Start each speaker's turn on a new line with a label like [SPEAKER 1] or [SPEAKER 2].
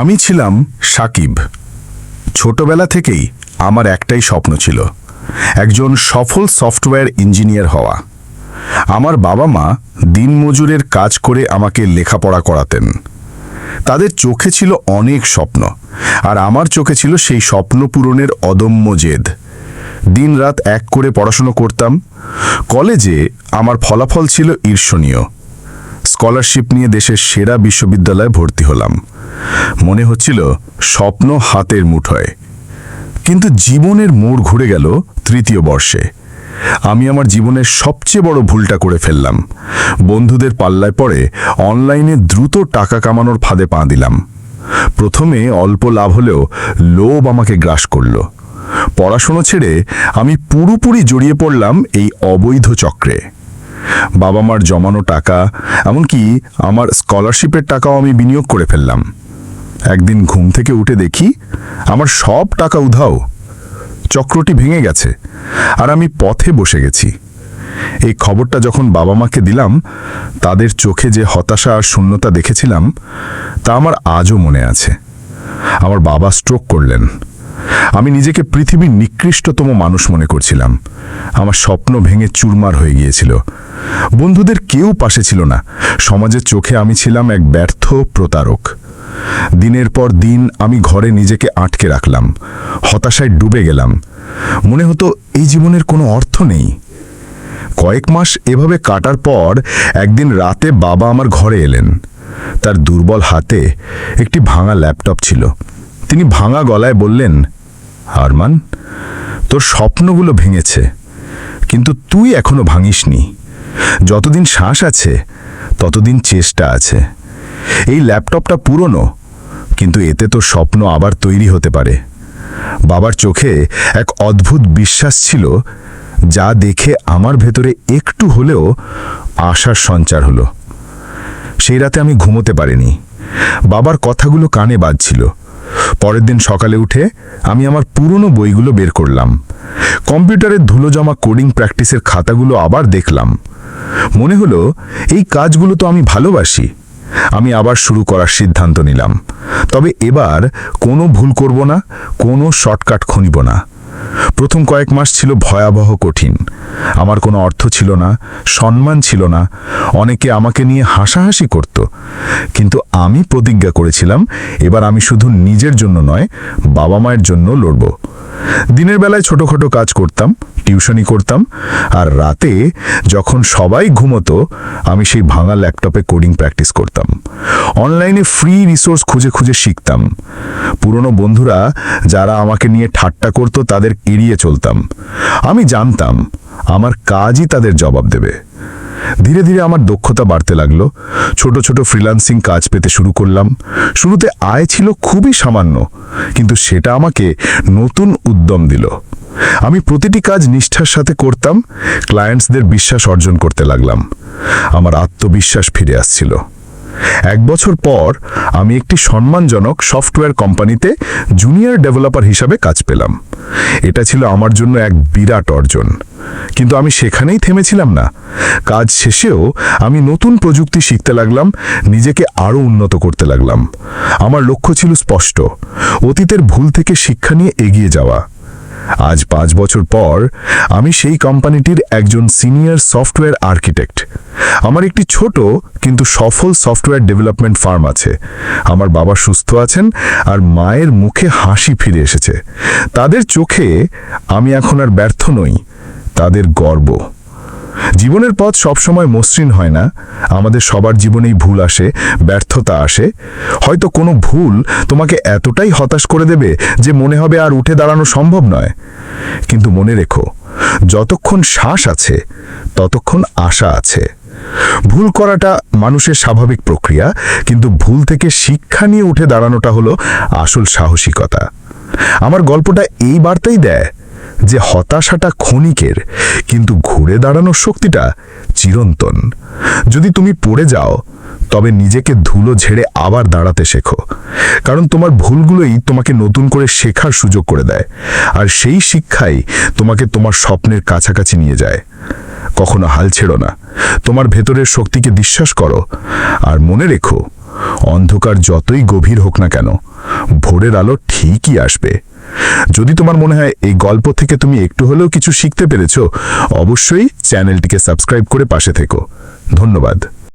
[SPEAKER 1] আমি ছিলাম সাকিব। ছোটবেলা থেকেই আমার একটাই স্বপ্ন ছিল, একজন সফল সফটওয়্যার ইঞ্জিনিয়ার হওয়া। আমার বাবা মা দিনমজুরের কাজ করে আমাকে লেখাপড়া করাতেন। তাদের চোখে ছিল অনেক স্বপ্ন, আর আমার চোখে ছিল সেই স্বপ্ন পূরণের অদম্য জেদ। দিনরাত এক করে পড়াশুনো করতাম, কলেজে আমার ফলাফল ছিল ঈর্ষণীয়। স্কলারশিপ নিয়ে দেশের সেরা বিশ্ববিদ্যালয়ে ভর্তি হলাম। মনে হচ্ছিল স্বপ্ন হাতের মুঠোয়। কিন্তু জীবনের মোড় ঘুরে গেল তৃতীয় বর্ষে। আমি আমার জীবনের সবচেয়ে বড় ভুলটা করে ফেললাম। বন্ধুদের পাল্লায় পড়ে অনলাইনে দ্রুত টাকা কামানোর ফাঁদে পা দিলাম। প্রথমে অল্প লাভ হলেও লোভ আমাকে গ্রাস করল। পড়াশুনো ছেড়ে আমি পুরোপুরি জড়িয়ে পড়লাম এই অবৈধ চক্রে। বাবা মার জমানো টাকা, এমনকি আমার স্কলারশিপের টাকাও আমি বিনিয়োগ করে ফেললাম। একদিন ঘুম থেকে উঠে দেখি আমার সব টাকা উধাও। চক্রটি ভেঙে গেছে আর আমি পথে বসে গেছি। এই খবরটা যখন বাবা মাকে দিলাম, তাদের চোখে যে হতাশা আর শূন্যতা দেখেছিলাম, তা আমার আজও মনে আছে। আমার বাবা স্ট্রোক করলেন। আমি নিজেকে পৃথিবীর নিকৃষ্টতম মানুষ মনে করছিলাম। আমার স্বপ্ন ভেঙে চুরমার হয়ে গিয়েছিল। বন্ধুদের কেউ পাশে ছিল না। সমাজের চোখে আমি ছিলাম এক ব্যর্থ প্রতারক। দিনের পর দিন আমি ঘরে নিজেকে আটকে রাখলাম, হতাশায় ডুবে গেলাম। মনে হতো এই জীবনের কোনো অর্থ নেই। কয়েক মাস এভাবে কাটার পর একদিন রাতে বাবা আমার ঘরে এলেন। তার দুর্বল হাতে একটি ভাঙা ল্যাপটপ ছিল। তিনি ভাঙা গলায় বললেন, হারমান, তোর স্বপ্নগুলো ভেঙেছে, কিন্তু তুই এখনও ভাঙিসনি। যতদিন শ্বাস আছে, ততদিন চেষ্টা আছে। এই ল্যাপটপটা পুরনো কিন্তু এতে তো স্বপ্ন আবার তৈরি হতে পারে। বাবার চোখে এক অদ্ভুত বিশ্বাস ছিল, যা দেখে আমার ভেতরে একটু হলেও আশার সঞ্চার হলো। সেই রাতে আমি ঘুমোতে পারিনি। বাবার কথাগুলো কানে বাজছিল। পরের দিন সকালে উঠে আমি আমার পুরনো বইগুলো বের করলাম। কম্পিউটারের ধুলো জমা কোডিং প্র্যাকটিসের খাতাগুলো আবার দেখলাম। মনে হলো, এই কাজগুলো তো আমি ভালোবাসি। আমি আবার শুরু করার সিদ্ধান্ত নিলাম। তবে এবার কোনো ভুল করব না, কোনো শর্টকাট খুনিব না। প্রথম কয়েক মাস ছিল ভয়াবহ কঠিন। আমার কোনো অর্থ ছিল না, সম্মান ছিল না। অনেকে আমাকে নিয়ে হাসাহাসি করত। কিন্তু আমি প্রতিজ্ঞা করেছিলাম, এবার আমি শুধু নিজের জন্য নয় বাবা মায়ের জন্য লড়ব। দিনের বেলায় ছোটখাটো কাজ করতাম টিউশনি করতাম। আর রাতে যখন সবাই ঘুমতো, আমি সেই ভাঙা ল্যাপটপে কোডিং প্র্যাকটিস করতাম। অনলাইনে ফ্রি রিসোর্স খুঁজে খুঁজে শিখতাম। পুরনো বন্ধুরা যারা আমাকে নিয়ে ঠাট্টা করতো, তাদের এড়িয়ে চলতাম। আমি জানতাম, আমার কাজই তাদের জবাব দেবে। ধীরে ধীরে আমার দক্ষতা বাড়তে লাগল। ছোট ছোট ফ্রিল্যান্সিং কাজ পেতে শুরু করলাম। শুরুতে আয় ছিল খুবই সামান্য, কিন্তু সেটা আমাকে নতুন উদ্যম দিল। আমি প্রতিটি কাজ নিষ্ঠার সাথে করতাম ক্লায়েন্টসদের বিশ্বাস অর্জন করতে লাগলাম। আমার আত্মবিশ্বাস ফিরে আসছিল। এক বছর পর আমি একটি সম্মানজনক সফটওয়্যার কোম্পানিতে জুনিয়র ডেভেলপার হিসাবে কাজ পেলাম। এটা ছিল আমার জন্য এক বিরাট অর্জন। কিন্তু আমি সেখানেই থেমেছিলাম না। কাজ শেষেও আমি নতুন প্রযুক্তি শিখতে লাগলাম, নিজেকে আরও উন্নত করতে লাগলাম। আমার লক্ষ্য ছিল স্পষ্ট, অতীতের ভুল থেকে শিক্ষা নিয়ে এগিয়ে যাওয়া। আজ পাঁচ বছর পর আমি সেই কোম্পানিটির একজন সিনিয়র সফটওয়্যার আর্কিটেক্ট। আমার একটি ছোট কিন্তু সফল সফটওয়্যার ডেভেলপমেন্ট ফার্ম আছে। আমার বাবা সুস্থ আছেন আর মায়ের মুখে হাসি ফিরে এসেছে। তাদের চোখে আমি এখন আর ব্যর্থ নই, তাদের গর্ব। জীবনের পথ সবসময় মসৃণ হয় না। আমাদের সবার জীবনেই ভুল আসে, ব্যর্থতা আসে। হয়তো কোনো ভুল তোমাকে এতটাই হতাশ করে দেবে যে মনে হবে আর উঠে দাঁড়ানো সম্ভব নয়। কিন্তু মনে রেখো, যতক্ষণ শ্বাস আছে, ততক্ষণ আশা আছে। ভুল করাটা মানুষের স্বাভাবিক প্রক্রিয়া, কিন্তু ভুল থেকে শিক্ষা নিয়ে উঠে দাঁড়ানোটা হলো আসল সাহসিকতা। আমার গল্পটা এই বার্তাই দেয় যে হতাশাটা ক্ষণিকের, কিন্তু ঘুরে দাঁড়ানোর শক্তিটা চিরন্তন। যদি তুমি পড়ে যাও, তবে নিজেকে ধুলো ঝেড়ে আবার দাঁড়াতে শেখো। কারণ তোমার ভুলগুলোই তোমাকে নতুন করে শেখার সুযোগ করে দেয়, আর সেই শিক্ষাই তোমাকে তোমার স্বপ্নের কাছাকাছি নিয়ে যায়। কখনো হাল ছেড়ো না। তোমার ভেতরের শক্তিকে বিশ্বাস করো। আর মনে রেখো, অন্ধকার যতই গভীর হোক না কেন, ভোরের আলো ঠিকই আসবে। যদি তোমার মনে হয় এই গল্প থেকে তুমি একটু হলেও কিছু শিখতে পেরেছ, অবশ্যই চ্যানেলটিকে সাবস্ক্রাইব করে পাশে থেকো। ধন্যবাদ।